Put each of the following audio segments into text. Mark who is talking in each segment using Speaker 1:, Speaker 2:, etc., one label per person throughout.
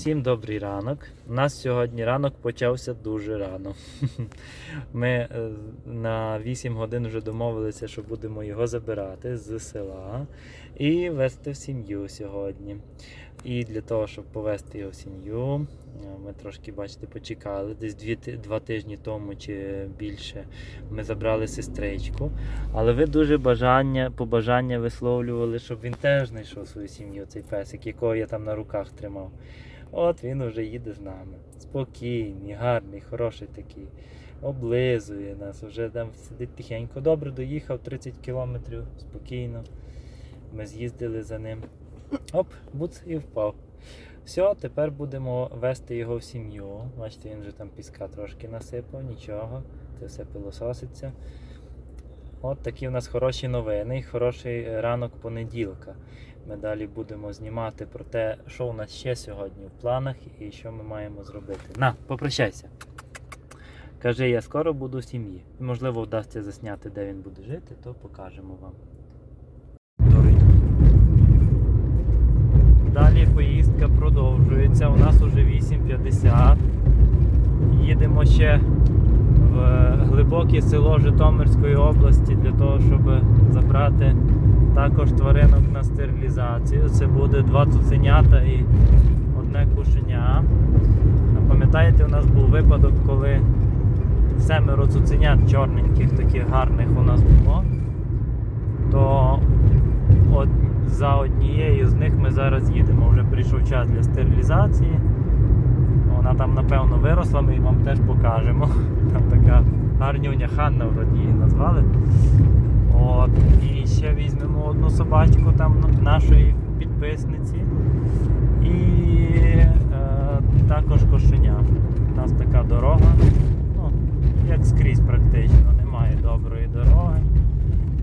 Speaker 1: Всім добрий ранок. У нас сьогодні ранок почався дуже рано. Ми е, на 8 годин вже домовилися, що будемо його забирати з села і вести в сім'ю сьогодні. І для того, щоб повезти його в сім'ю, е, ми трошки, бачите, почекали. Десь дві, два тижні тому чи більше ми забрали сестричку. Але ви дуже бажання, побажання висловлювали, щоб він теж знайшов свою сім'ю, цей песик, якого я там на руках тримав. От він вже їде з нами. Спокійний, гарний, хороший такий. Облизує нас, вже там сидить тихенько. Добре, доїхав 30 кілометрів спокійно. Ми з'їздили за ним. Оп, буц і впав. Все, тепер будемо вести його в сім'ю. Бачите, він вже там піска трошки насипав, нічого. Це все пилососиться. От такі в нас хороші новини хороший ранок понеділка. Ми далі будемо знімати про те, що у нас ще сьогодні в планах і що ми маємо зробити. На, попрощайся. Кажи, я скоро буду в сім'ї. Можливо, вдасться засняти, де він буде жити, то покажемо вам. Далі поїздка продовжується. У нас уже 8.50. Їдемо ще в глибоке село Житомирської області для того, щоб забрати також тваринок на стерилізацію. Це буде два цуценята і одне кушеня. Пам'ятаєте, у нас був випадок, коли семеро цуценят чорненьких, таких гарних у нас було. То от за однією з них ми зараз їдемо. Вже прийшов час для стерилізації. Вона там, напевно, виросла, ми вам теж покажемо. Там така гарнюня Ханна вроді її назвали. От. І ще візьмемо одну собачку там нашої підписниці. І е, також кошеня. У нас така дорога. Ну, як скрізь практично. Немає доброї дороги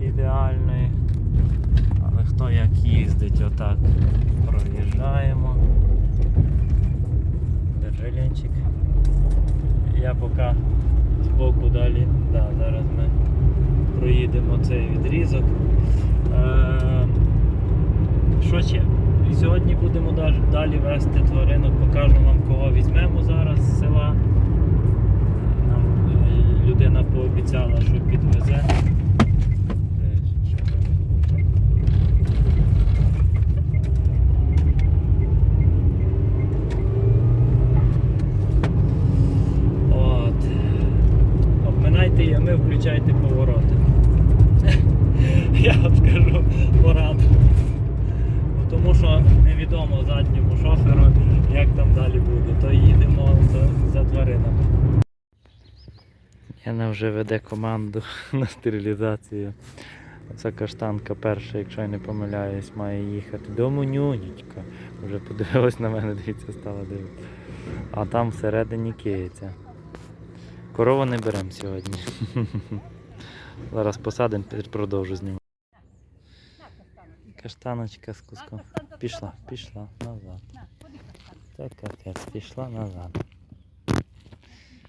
Speaker 1: ідеальної. Але хто як їздить, отак проїжджаємо. Держи Ленчик. Я поки збоку далі. Да, зараз ми проїдемо цей відрізок. Е, що ще? Сьогодні будемо далі вести тваринок, покажу вам, кого візьмемо зараз з села. Нам е, людина пообіцяла, що підвезе. Е, що там? От. Обминайте ями, включайте повороти. Я вам скажу пораду. Бо Тому що невідомо задньому шоферу, як там далі буде, то їдемо за, за тваринами. Яна вже веде команду на стерилізацію. Оця каштанка перша, якщо я не помиляюсь, має їхати. Дому нюнечка. Вже подивилась на мене, дивіться, стала дивитися. А там всередині киця. Корову не беремо сьогодні. Зараз посадимо, продовжу знімати. Каштаночка з куском. Пішла, пішла назад. Це капець, пішла назад.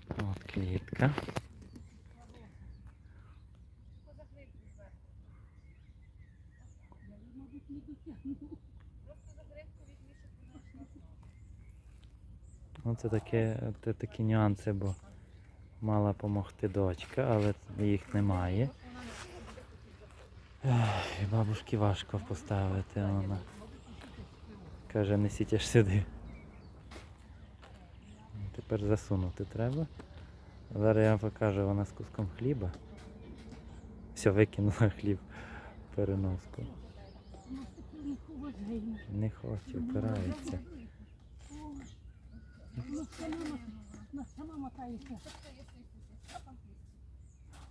Speaker 1: От квітка. Ну, це таке, це такі нюанси, бо мала допомогти дочка, але їх немає. І бабушки важко поставити. Вона каже, несіть аж сюди. Тепер засунути треба. Зараз я вам покажу, вона з куском хліба. Все, викинула хліб переноску. Не хоче, опирається.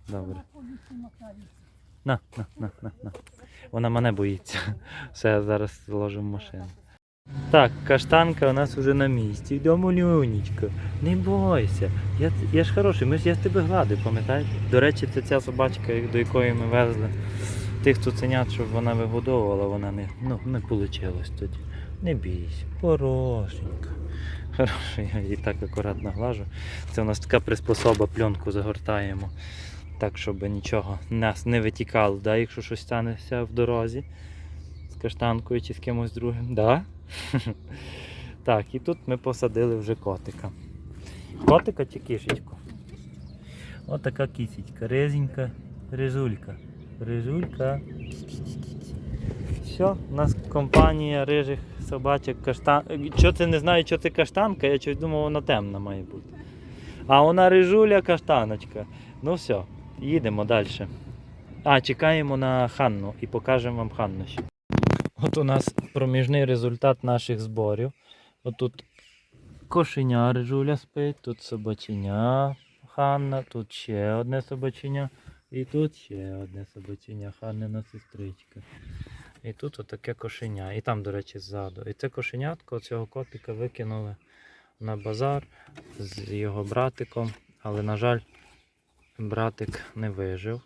Speaker 1: Добре. На, на, на, на, на. Вона мене боїться. Все, зараз зложимо в машину. Так, каштанка у нас вже на місці. Йдемо, Люнічка. Не бойся. Я, я ж хороший, ми ж я тебе гладив, пам'ятаєте? До речі, це ця собачка, до якої ми везли тих цуценят, щоб вона вигодовувала, вона не, ну, не вийшло тоді. Не бійся, хорошенька. Хороша, я її так акуратно глажу. Це у нас така приспособа, пленку загортаємо так, щоб нічого нас не витікало, да, якщо щось станеться в дорозі з каштанкою чи з кимось другим. Да? Так, і тут ми посадили вже котика. Котика чи кішечку? Ось така кісечка, резенька, рижулька. Рижулька. Все, у нас компанія рижих собачок каштан. Що це не знаю, що це каштанка, я щось думав, вона темна має бути. А вона рижуля каштаночка. Ну все, їдемо далі. А, чекаємо на Ханну і покажемо вам Ханну ще. От у нас проміжний результат наших зборів. Отут кошеня рижуля спить, тут собаченя Ханна, тут ще одне собаченя. І тут ще одне собаченя, Ханнина сестричка. І тут отаке кошеня. І там, до речі, ззаду. І це кошенятко цього котика викинули на базар з його братиком. Але, на жаль, братик не вижив.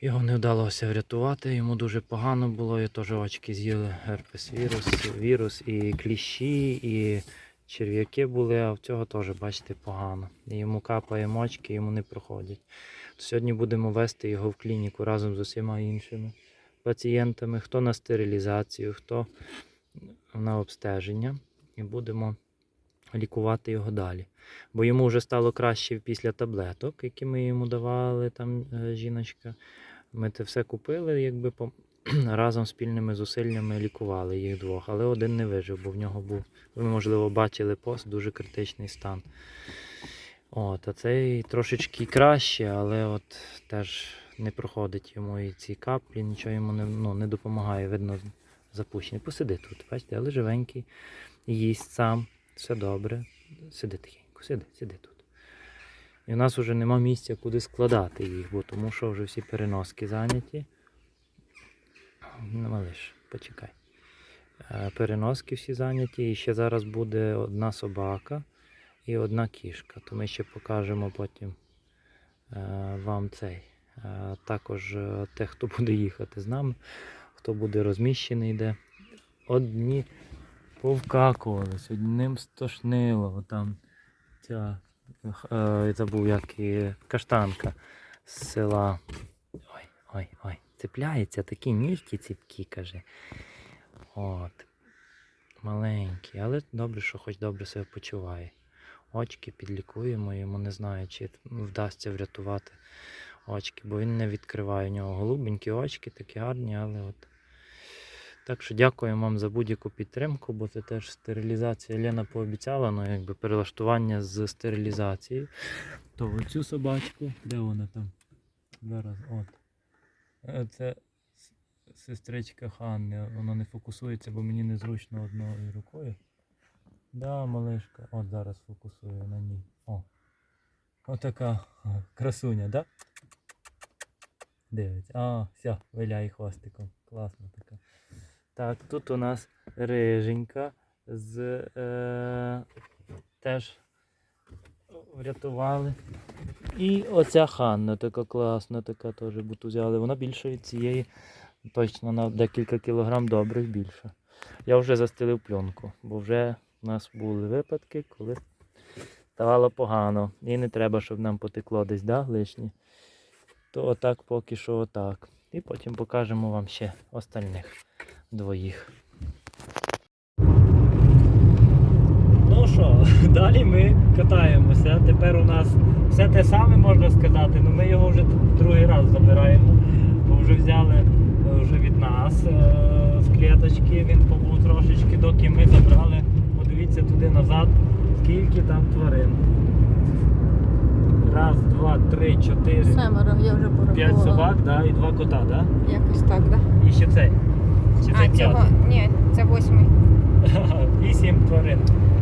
Speaker 1: Його не вдалося врятувати, йому дуже погано було, і теж очки з'їли герпес вірус, вірус, і кліщі, і черв'яки були, а в цього теж, бачите, погано. Йому капає мочки, йому не проходять. Сьогодні будемо вести його в клініку разом з усіма іншими пацієнтами, хто на стерилізацію, хто на обстеження, і будемо лікувати його далі. Бо йому вже стало краще після таблеток, які ми йому давали, там е, жіночка. Ми це все купили, якби разом спільними зусиллями лікували їх двох, але один не вижив, бо в нього був, ви можливо бачили пост, дуже критичний стан. От, а цей трошечки краще, але от теж не проходить йому і ці каплі, нічого йому не, ну, не допомагає, видно, запущений. Посиди тут, бачите, але живенький, їсть сам, все добре. Сиди тихенько, сиди, сиди тут. І у нас вже нема місця, куди складати їх, бо тому що вже всі переноски зайняті. Ну, малиш, почекай. Е, Переноски всі зайняті, і ще зараз буде одна собака і одна кішка. То ми ще покажемо потім е, вам цей. Е, Також е, те, хто буде їхати з нами, хто буде розміщений де. Одні повкакувались, одним стошнило. Там ця е, забув, як і каштанка з села. Ой, ой, цепляється, такі ніжки ціпкі, каже. От. Маленький, але добре, що хоч добре себе почуває. Очки підлікуємо йому, не знаю, чи вдасться врятувати очки, бо він не відкриває у нього голубенькі очки, такі гарні, але от. Так що дякую вам за будь-яку підтримку, бо це теж стерилізація. Лена пообіцяла, ну якби перелаштування з стерилізації. То оцю собачку, де вона там? Зараз, от. Е, Це сестричка Ханни. Вона не фокусується, бо мені незручно одною рукою. Да, малишка. От зараз фокусує на ній. О. Отака красуня, да? Дивиться. А, все, виляє хвостиком. Класно така. Так, тут у нас риженька з е, теж врятували. І оця Ханна така класна, така теж буту взяли. Вона більша від цієї, точно на декілька кілограм добрих більша. Я вже застелив пленку, бо вже у нас були випадки, коли ставало погано. І не треба, щоб нам потекло десь да, лишнє. То отак поки що отак. І потім покажемо вам ще остальних двоїх. Ну що, далі ми катаємося. Тепер у нас все те саме можна сказати, але ми його вже другий раз забираємо, бо вже взяли е, вже від нас е, з клеточки. Він побув трошечки, доки ми забрали. Подивіться туди назад, скільки там тварин. Раз, два, три, чотири,
Speaker 2: Семеро, я вже порахувала.
Speaker 1: п'ять собак, да, і два кота, да?
Speaker 2: Якось так, да?
Speaker 1: І ще цей. Це
Speaker 2: А, цього, ні, це восьмий.
Speaker 1: Вісім тварин.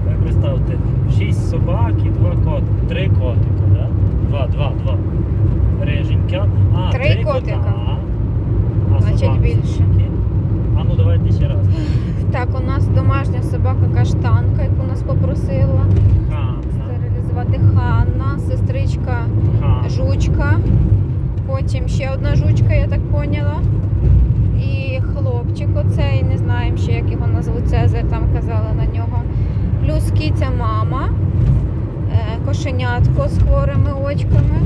Speaker 1: Ви представте, шість собак і два коти. Три котика, да? Два, два, два. Риженька. А,
Speaker 2: Три
Speaker 1: три
Speaker 2: котика.
Speaker 1: кота. А
Speaker 2: Значить,
Speaker 1: собак
Speaker 2: більше.
Speaker 1: А ну давайте ще раз.
Speaker 2: Так, у нас домашня собака каштанка, яку нас попросила
Speaker 1: Ханна.
Speaker 2: стерилізувати Ханна, сестричка
Speaker 1: Ханна.
Speaker 2: жучка, потім ще одна жучка, я так поняла. І хлопчик оцей, не знаємо ще, як його назвуть, Цезар, там казали на нього. Плюс кіця мама, е, кошенятко з хворими очками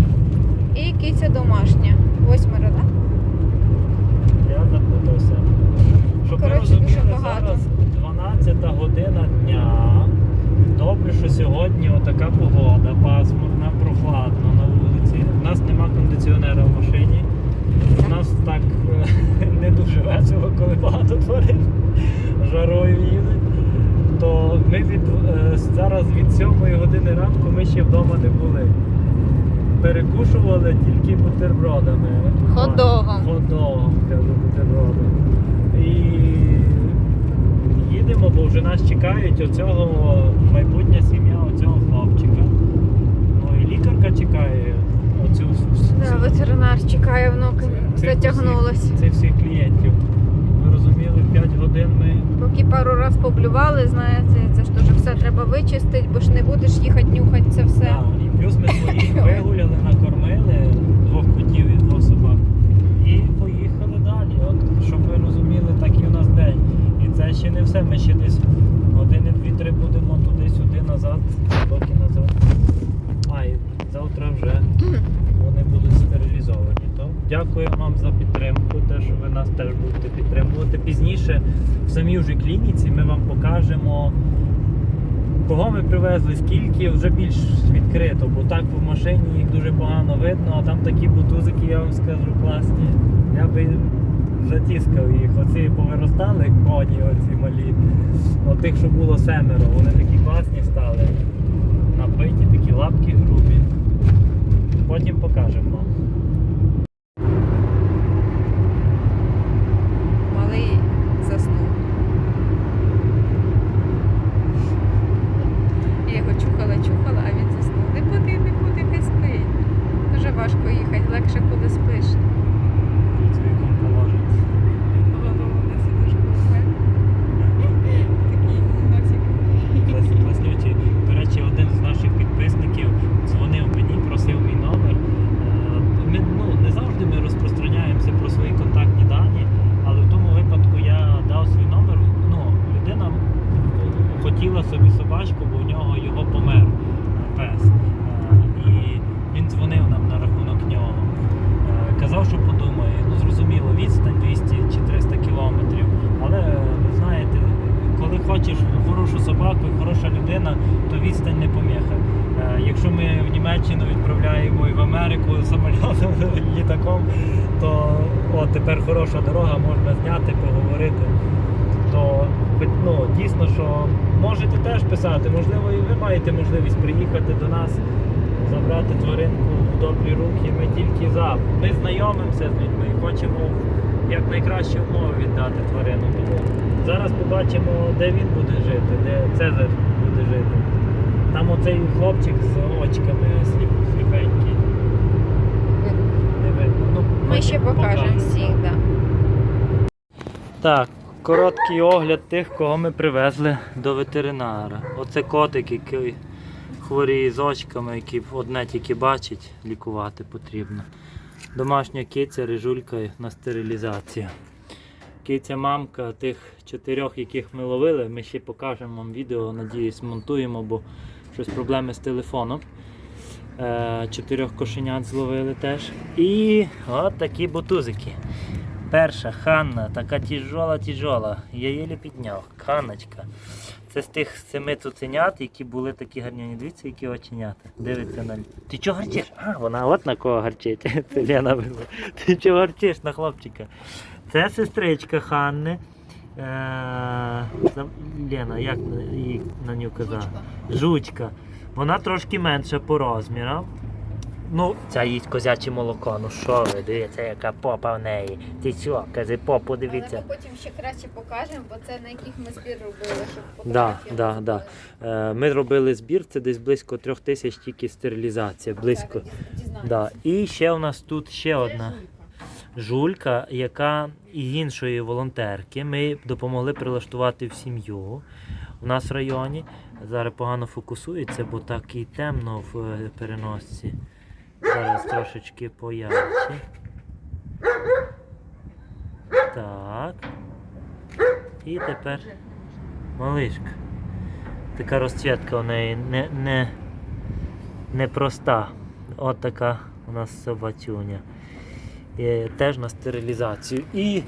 Speaker 2: і кіця домашня. Восьмеро, так?
Speaker 1: Я запутався. Щоб ви
Speaker 2: Коротше,
Speaker 1: розуміли,
Speaker 2: дуже багато.
Speaker 1: зараз 12 година дня. така погода, пасмурна, прохладно на вулиці. У нас нема кондиціонера в машині. У нас так е, не дуже весело, коли багато тварин жарою їдуть. То ми від, е, зараз від 7 години ранку ми ще вдома не були. Перекушували тільки бутербродами.
Speaker 2: Хот-догом.
Speaker 1: Хот-догом, кажу, бутербродом. І їдемо, бо вже нас цього оцього майбутня сім'я оцього хлопчика. Ну і лікарка чекає оцю
Speaker 2: Да, ветеринар чекає,
Speaker 1: воно
Speaker 2: затягнулося.
Speaker 1: всіх- всіх клієнтів. Ви розуміли, 5 годин ми
Speaker 2: Поки пару раз поблювали, знаєте, це ж теж все треба вичистити, бо ж не будеш їхати нюхати це все.
Speaker 1: Да, і плюс ми своїх вигуляли, накормили двох котів і двох собак. І поїхали далі. От, щоб ви розуміли, такий у нас день. І це ще не все. Ми ще десь години дві-три будемо туди-сюди назад, доки назад. А, і завтра вже вони будуть стерилізовані. То дякую вам за підтримку, те, що ви нас теж будете підтримувати. Пізніше в самій вже клініці ми вам покажемо. Кого ми скільки вже більш відкрито, бо так в машині їх дуже погано видно, а там такі бутузики, я вам скажу, класні. Я би затіскав їх. Оці повиростали коні, оці малі. Тих, що було семеро, вони такі класні стали. Набиті, такі лапки грубі. Потім покажемо вам.
Speaker 2: Малий заснув. Я його чухала, чухала, а він заснув. Не буди, не буди, хай спить. Дуже важко їхати, легше коли спиш.
Speaker 1: З віком положить.
Speaker 2: Голову не сидиш купе. Такий носик.
Speaker 1: Клас- Класнючі. До речі, один з наших підписників дзвонив мені, просив мій номер. Е, Ми ну, не завжди ми розпространяємося про свої контактні дані, але в тому випадку я дав свій номер. Ну, людина хотіла собі собачку, бо в нього його помер е, пес. Е, І він дзвонив нам на рахунок нього. Е, Казав, що подумає. Ну зрозуміло, відстань 200 чи 300 кілометрів. Але е, ви знаєте, коли хочеш хорошу собаку і хороша людина, то відстань не поміха. Е, Якщо ми в Німеччину відправляємо і в Америку самольотом, літаком, то от тепер хороша дорога, можна зняти, поговорити. То ну, дійсно, що можете теж писати, можливо, і ви маєте можливість приїхати до нас, забрати тваринку в добрі руки. Ми тільки за. Ми знайомимося з людьми і хочемо як найкращі умови віддати тварину. Тому зараз побачимо, де він буде жити, де Цезар буде жити. Там оцей хлопчик з очками сліп, сліпенький.
Speaker 2: Ми ще
Speaker 1: покажемо
Speaker 2: всіх, так.
Speaker 1: Так, короткий огляд тих, кого ми привезли до ветеринара. Оце котик, який хворіє з очками, які одне тільки бачить, лікувати потрібно. Домашня киця, рижулька на стерилізацію. Киця мамка тих чотирьох, яких ми ловили, ми ще покажемо вам відео, надіюсь, монтуємо, бо щось проблеми з телефоном. Е, Чотирьох кошенят зловили теж. І от такі бутузики. Перша Ханна, така тяжола тяжола. Я єлі підняв. Ханночка. Це з тих семи цуценят, які були такі гарні. Дивіться, які оченята. Дивиться на. Ти чого гарчиш? А, вона от на кого гарчить. Це Лена вила. Ти чого гарчиш на хлопчика? Це сестричка Ханни. Е, Лена, як її на нього казати? Жучка. Вона трошки менша по розмірам. Ну, ця їсть козяче молоко. Ну що ви, дивіться, яка попа в неї. Ти що, каже, попу, дивіться.
Speaker 2: потім ще краще покажемо, бо це на яких ми збір робили, щоб
Speaker 1: Да, да, да. Е, ми робили збір, це десь близько трьох тисяч тільки стерилізація. Близько. Да. І ще у нас тут ще одна жулька, яка і іншої волонтерки. Ми допомогли прилаштувати в сім'ю у нас в районі. Зараз погано фокусується, бо так і темно в е, переносці. Зараз трошечки поярче. Так. І тепер малишка. Така розцвітка у неї не, не, не проста. От така у нас собачуня. І теж на стерилізацію. І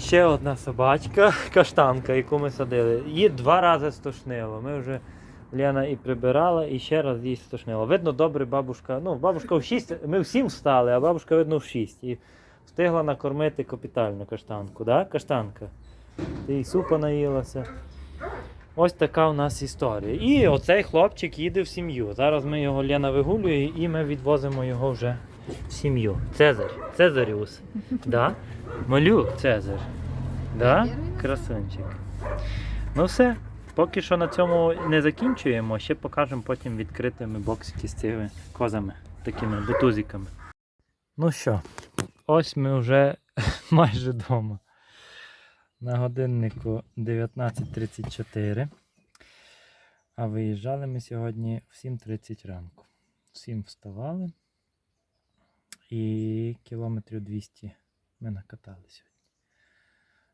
Speaker 1: ще одна собачка, каштанка, яку ми садили. Її два рази стошнило. Ми вже Лена і прибирала, і ще раз їй стошнило. Видно, добре, бабушка. Ну, бабушка в 6, ми всім встали, а бабушка, видно, в 6. І встигла накормити капітальну каштанку, да? Каштанка? Ти і супа наїлася. Ось така у нас історія. І оцей хлопчик їде в сім'ю. Зараз ми його Лена вигулює і ми відвозимо його вже в сім'ю. Цезарь. Цезаріус. Да? Малюк Цезар. Да? Красунчик. Ну все. Поки що на цьому не закінчуємо, ще покажемо потім відкритими боксики з цими козами, такими бутузиками. Ну що, ось ми вже майже вдома. На годиннику 19.34. А виїжджали ми сьогодні в 7.30 ранку. Всім вставали. І кілометрів 200 ми накатали сьогодні.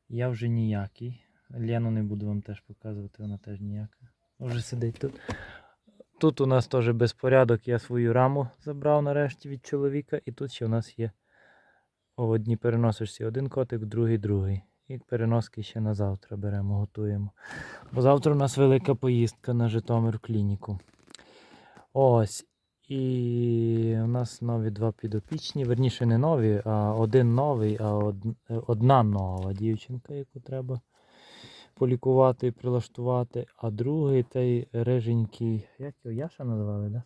Speaker 1: Я вже ніякий. Лену не буду вам теж показувати, вона теж ніяка. Вже сидить тут. Тут у нас теж безпорядок. Я свою раму забрав нарешті від чоловіка. І тут ще у нас є в одній переносишся один котик, другий другий. І переноски ще на завтра беремо, готуємо. Бо завтра у нас велика поїздка на Житомир в клініку. Ось. І у нас нові два підопічні. Верніше не нові, а один новий, а одна нова дівчинка, яку треба полікувати і прилаштувати. А другий той риженький, як його Яша назвали, да?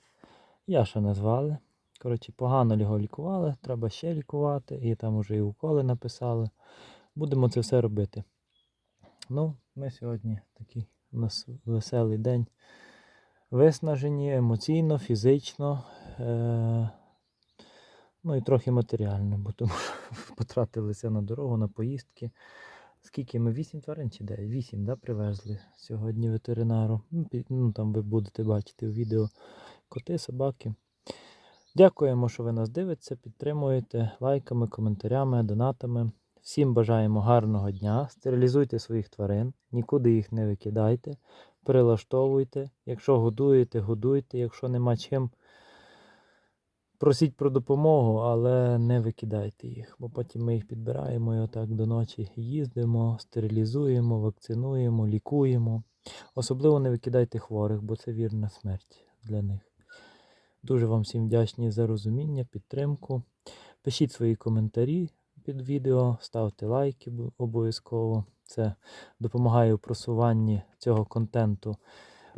Speaker 1: Яша назвали. Коротше, погано його лікували, треба ще лікувати, і там уже і уколи написали. Будемо це все робити. Ну, ми сьогодні такий у нас веселий день. Виснажені емоційно, фізично, е- ну і трохи матеріально, бо тому потратилися на дорогу, на поїздки. Скільки ми? 8 тварин чи 9? 8, да, привезли сьогодні ветеринару. Ну, ну, там ви будете бачити в відео коти, собаки. Дякуємо, що ви нас дивитеся, підтримуєте лайками, коментарями, донатами. Всім бажаємо гарного дня. Стерилізуйте своїх тварин, нікуди їх не викидайте, прилаштовуйте. Якщо годуєте, годуйте. Якщо нема чим, просіть про допомогу, але не викидайте їх, бо потім ми їх підбираємо і отак до ночі їздимо, стерилізуємо, вакцинуємо, лікуємо. Особливо не викидайте хворих, бо це вірна смерть для них. Дуже вам всім вдячні за розуміння, підтримку. Пишіть свої коментарі під відео, ставте лайки обов'язково. Це допомагає у просуванні цього контенту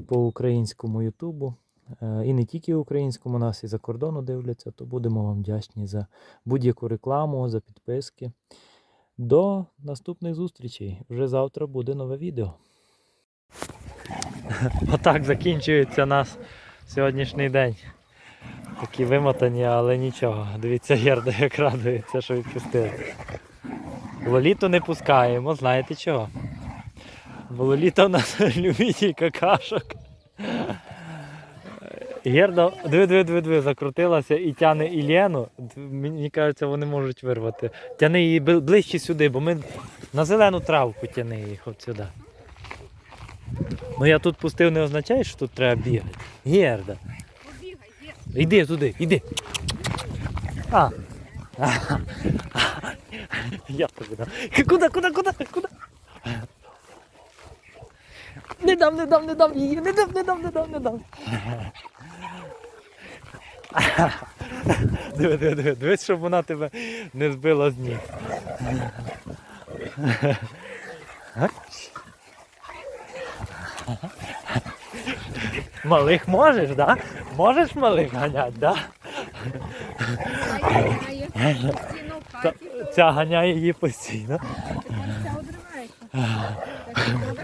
Speaker 1: по українському Ютубу. Е, І не тільки українському, нас і за кордону дивляться, то будемо вам вдячні за будь-яку рекламу, за підписки. До наступних зустрічей. Вже завтра буде нове відео. Отак закінчується наш сьогоднішній день. Такі вимотані, але нічого. Дивіться, Герда як радується, що відпустили. Лоліту не пускаємо, знаєте чого? Бо Лоліта в нас любитель какашок. Герда, диви, диви, диви, диви, закрутилася і тяне Ілену. Д- Мені кажеться, вони можуть вирвати. Тяни її ближче сюди, бо ми на зелену травку тяни їх от сюди. Ну я тут пустив не означає, що тут треба бігати. Герда. Іди туди, іди. А. Я тобі дам. Куди, куди, куди, куди? Не дам, не дам, не дам її, не дам, не дам, не дам, не дам. Диви, диви, диви, дивись, щоб вона тебе не збила з ніг. Малих можеш, да? Можеш малих ганять, да? Ця, ця ганяє її постійно.
Speaker 2: ця одривається. Так.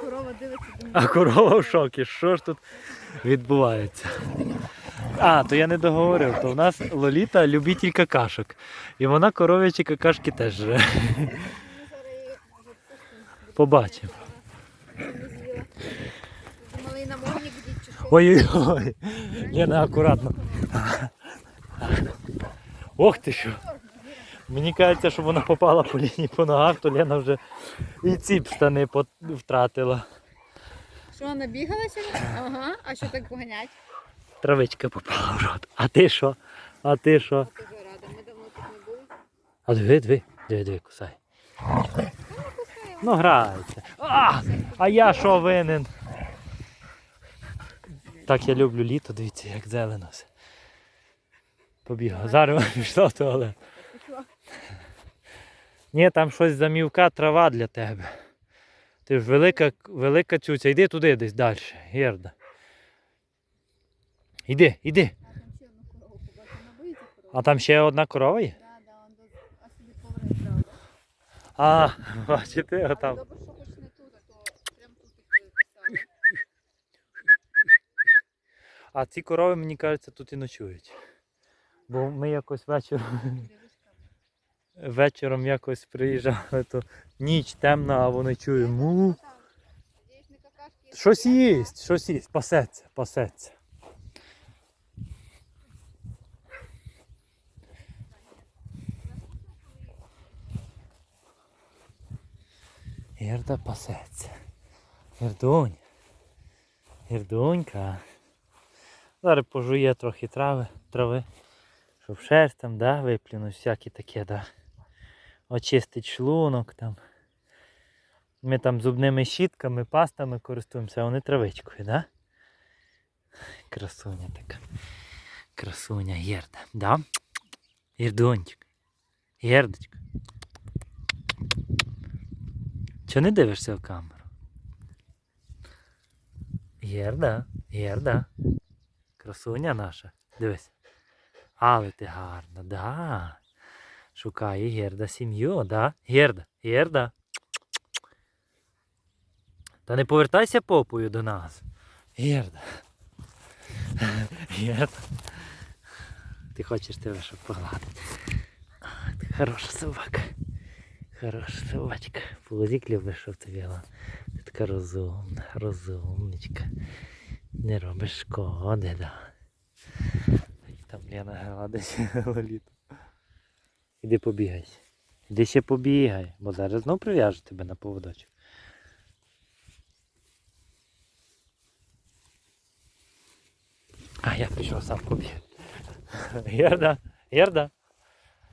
Speaker 2: Корова дивиться
Speaker 1: А корова в шокі. Що ж тут відбувається? А, то я не договорив, то в нас Лоліта любитель какашок. І вона коров'ячі какашки теж жре. Побачимо. Ой-ой-ой. Лена, акуратно. Ох ти що. Мені кажеться, що вона попала по лінії по ногах, то Лена вже і ці штани втратила.
Speaker 2: Що, набігалася? Ага, а що так поганять?
Speaker 1: Травичка попала в рот. А ти що? А ти що? А диви, диви, диви, диви, кусай. Ну грається. А, а я що винен? Так я люблю літо, дивіться, як зелено все. Побігла. Зараз пішла в туалет. Ні, там щось замівка, трава для тебе. Ти ж велика, велика цюця. Йди туди десь далі, Герда. Іди, іди. А там ще одна корова є? А, бачите, отам.
Speaker 2: А
Speaker 1: ці корови, мені кажеться, тут і ночують. Бо ми якось вечором, вечором якось приїжджали, то ніч темна, а вони чують му. Щось їсть, щось їсть, пасеться, пасеться. Герда пасеться. Гердунь. Гердунька. Зараз пожує трохи трави, трави, щоб шерсть там, да, виплюнуть, всякі таке, да. Очистить шлунок там. Ми там зубними щітками, пастами користуємося, а вони травичкою, да? Красуня така. Красуня Герда, да? Гердончик. Гердочка. Чого не дивишся в камеру? Герда, Герда. Красуня наша. Дивись. Але ти гарна, да. Шукає Герда сім'ю, да? Герда, Герда. Та не повертайся попою до нас. Герда. Герда. Ти хочеш тебе щоб погладити. Ти Хороша собака. Хороша собачка. Пузик любиш, тобі гладити. Ти така розумна, розумничка. Не робиш шкоди, да. Там Лена гладить лоліту. Іди побігай. Іди ще побігай, бо зараз знов прив'яжу тебе на поводочок. А я пішов сам побігати. Герда, Герда,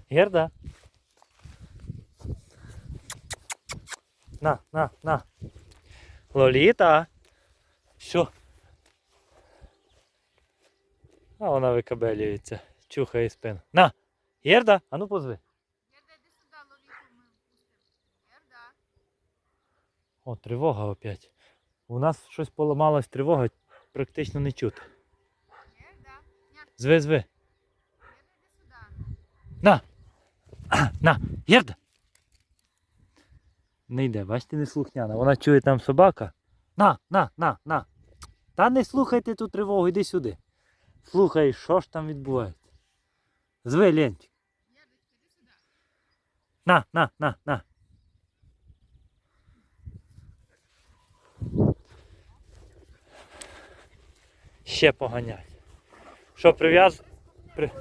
Speaker 1: Герда. На, на, на. Лоліта. Що? А вона викабелюється, чухає спину. На! Герда, а ну позви.
Speaker 2: Герда, йди сюди, лоліту ми. Герда.
Speaker 1: О, тривога опять. У нас щось поламалась тривога, практично не чути.
Speaker 2: Ня,
Speaker 1: Зви, зви.
Speaker 2: Герда, йди сюди.
Speaker 1: На! На! Герда! Не йде, бачите, не слухняна. Вона чує там собака. На, на, на, на. Та не слухайте ту тривогу, йди сюди. Слухай, що ж там відбувається. Зви, Ленчик. На, на, на, на. Ще поганять. Що, прив'яз? При...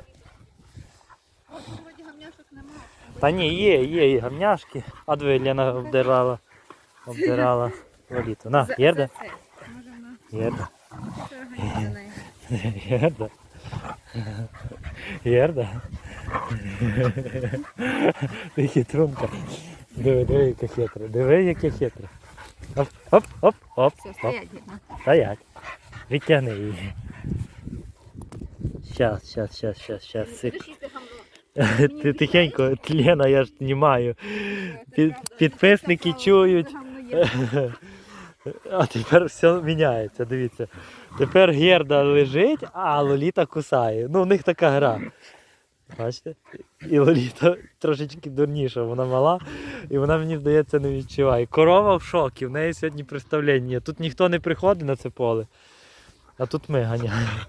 Speaker 2: Вроді гамняшок немає.
Speaker 1: Та ні, є, є і гамняшки. А диви, Лена обдирала. Обдирала валіту. На, Єрда? Єрда. Єрда. Єрда. Ти хитрунка. Диви, диви, яка хитра. Диви, яка хитра. Оп, оп, оп, оп,
Speaker 2: Все, стоять, Герда.
Speaker 1: Стоять. Відтягни її. Щас, щас, щас, щас, щас. Сик. Ти тихенько, Лена, я ж знімаю. Під, підписники чують. А тепер все міняється, дивіться. Тепер Герда лежить, а Лоліта кусає. Ну, у них така гра. Бачите? І Лоліта трошечки дурніша, вона мала, і вона, мені здається, не відчуває. Корова в шокі, в неї сьогодні представлення. Тут ніхто не приходить на це поле, а тут ми ганяємо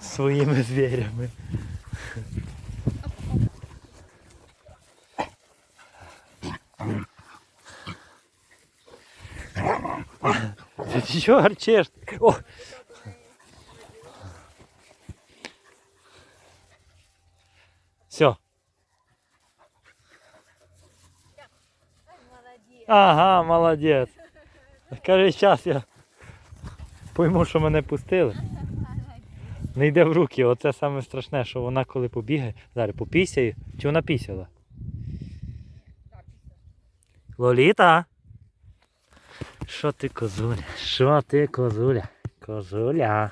Speaker 1: своїми звірями. Ти що гарчеш? О! Все. Ага, молодець. Каже, зараз я пойму, що мене пустили. Не йде в руки. Оце саме страшне, що вона коли побігає. Зараз попісяє. Чи вона пісяла? Лоліта? Що ти козуля? Що ти козуля? Козуля.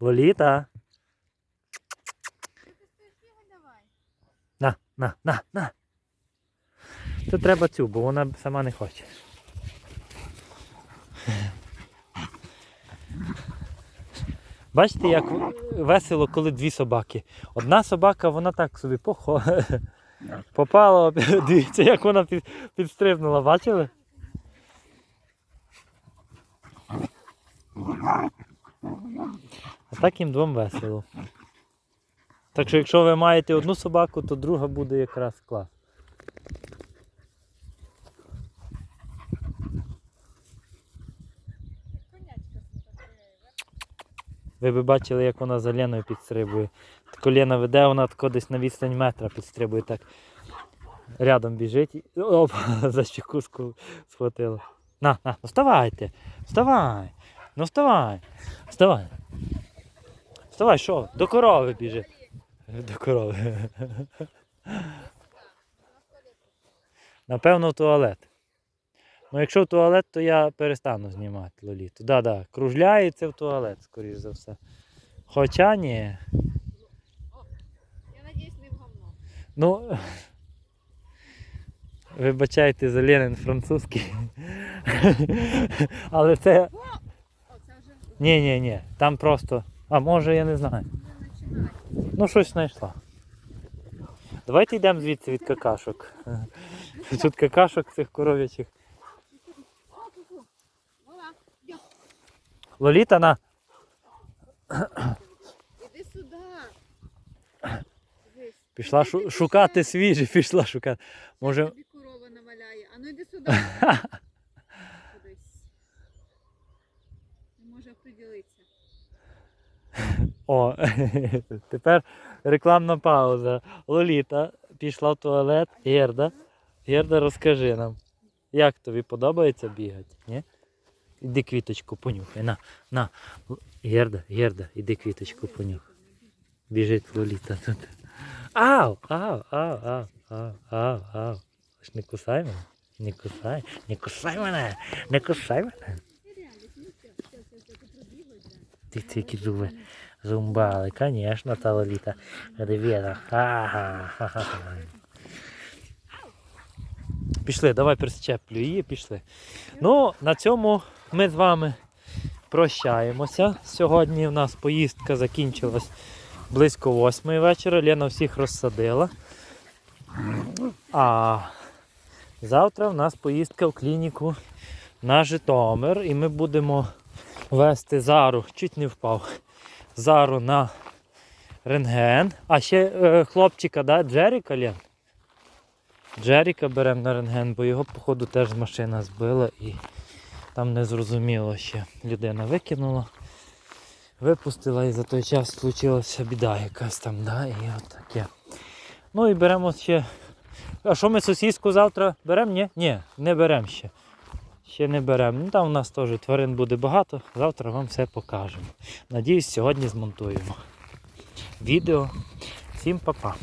Speaker 1: Лоліта. На, на, на, на. Це треба цю, бо вона сама не хоче. Бачите, як весело, коли дві собаки. Одна собака, вона так собі похо... попала. Дивіться, як вона під... підстрибнула, бачили? А так їм двом весело. Так що, якщо ви маєте одну собаку, то друга буде якраз клас. Ви б бачили, як вона за Леною підстрибує. Лена веде, вона тако десь на відстань метра підстрибує так. Рядом біжить і оп, за щеку ску- схватила. На, на, ну вставайте. Вставай. Ну вставай. Вставай. Вставай, що? До корови біжи. До корови. Напевно, в туалет. Ну, якщо в туалет, то я перестану знімати лоліту. Да, да, кружляється в туалет, скоріш за все. Хоча ні.
Speaker 2: Я надіюсь, не в говно.
Speaker 1: Ну. Вибачайте за Ленин французький. Але це. Ні, ні, ні. Там просто. А може я не знаю. Ну, щось знайшла. Давайте йдемо звідси від какашок. Тут какашок цих коров'ячих. Лоліта на.
Speaker 2: іди сюди.
Speaker 1: Пішла шу- шукати свіжі, пішла шукати. Може.
Speaker 2: Тобі корова наваляє. А ну йди сюди. Не може оприділитися.
Speaker 1: О, тепер рекламна пауза. Лоліта пішла в туалет. Герда. Герда, розкажи нам, як тобі подобається бігати? Ні? Іди квіточку понюхай. На, на. Герда, Герда, іди квіточку понюхай. Біжить Лоліта тут. Ау! Ау, ау, ау, ау, ау, ау. Ж не кусай мене. Не кусай. Не кусай мене. Не кусай мене. Ти тільки зуби зумбали, звісно, та Лоліта. Ревіра. Ха-ха-ха. Пішли, давай прищеплю її, пішли. Ну, на цьому ми з вами прощаємося. Сьогодні в нас поїздка закінчилась близько восьмої вечора. Лена всіх розсадила. А завтра в нас поїздка в клініку на Житомир. І ми будемо вести Зару, чуть не впав. Зару на рентген. А ще е, хлопчика, да? Джеріка Лен? Джеріка беремо на рентген, бо його, походу, теж машина збила і там не зрозуміло ще. Людина викинула, випустила і за той час случилася біда якась там, да? і от таке. Ну і беремо ще. А що ми сусідську завтра беремо? Ні? Ні, не беремо ще. Ще не беремо. Ну там у нас теж тварин буде багато. Завтра вам все покажемо. Надіюсь, сьогодні змонтуємо відео. Всім па-па.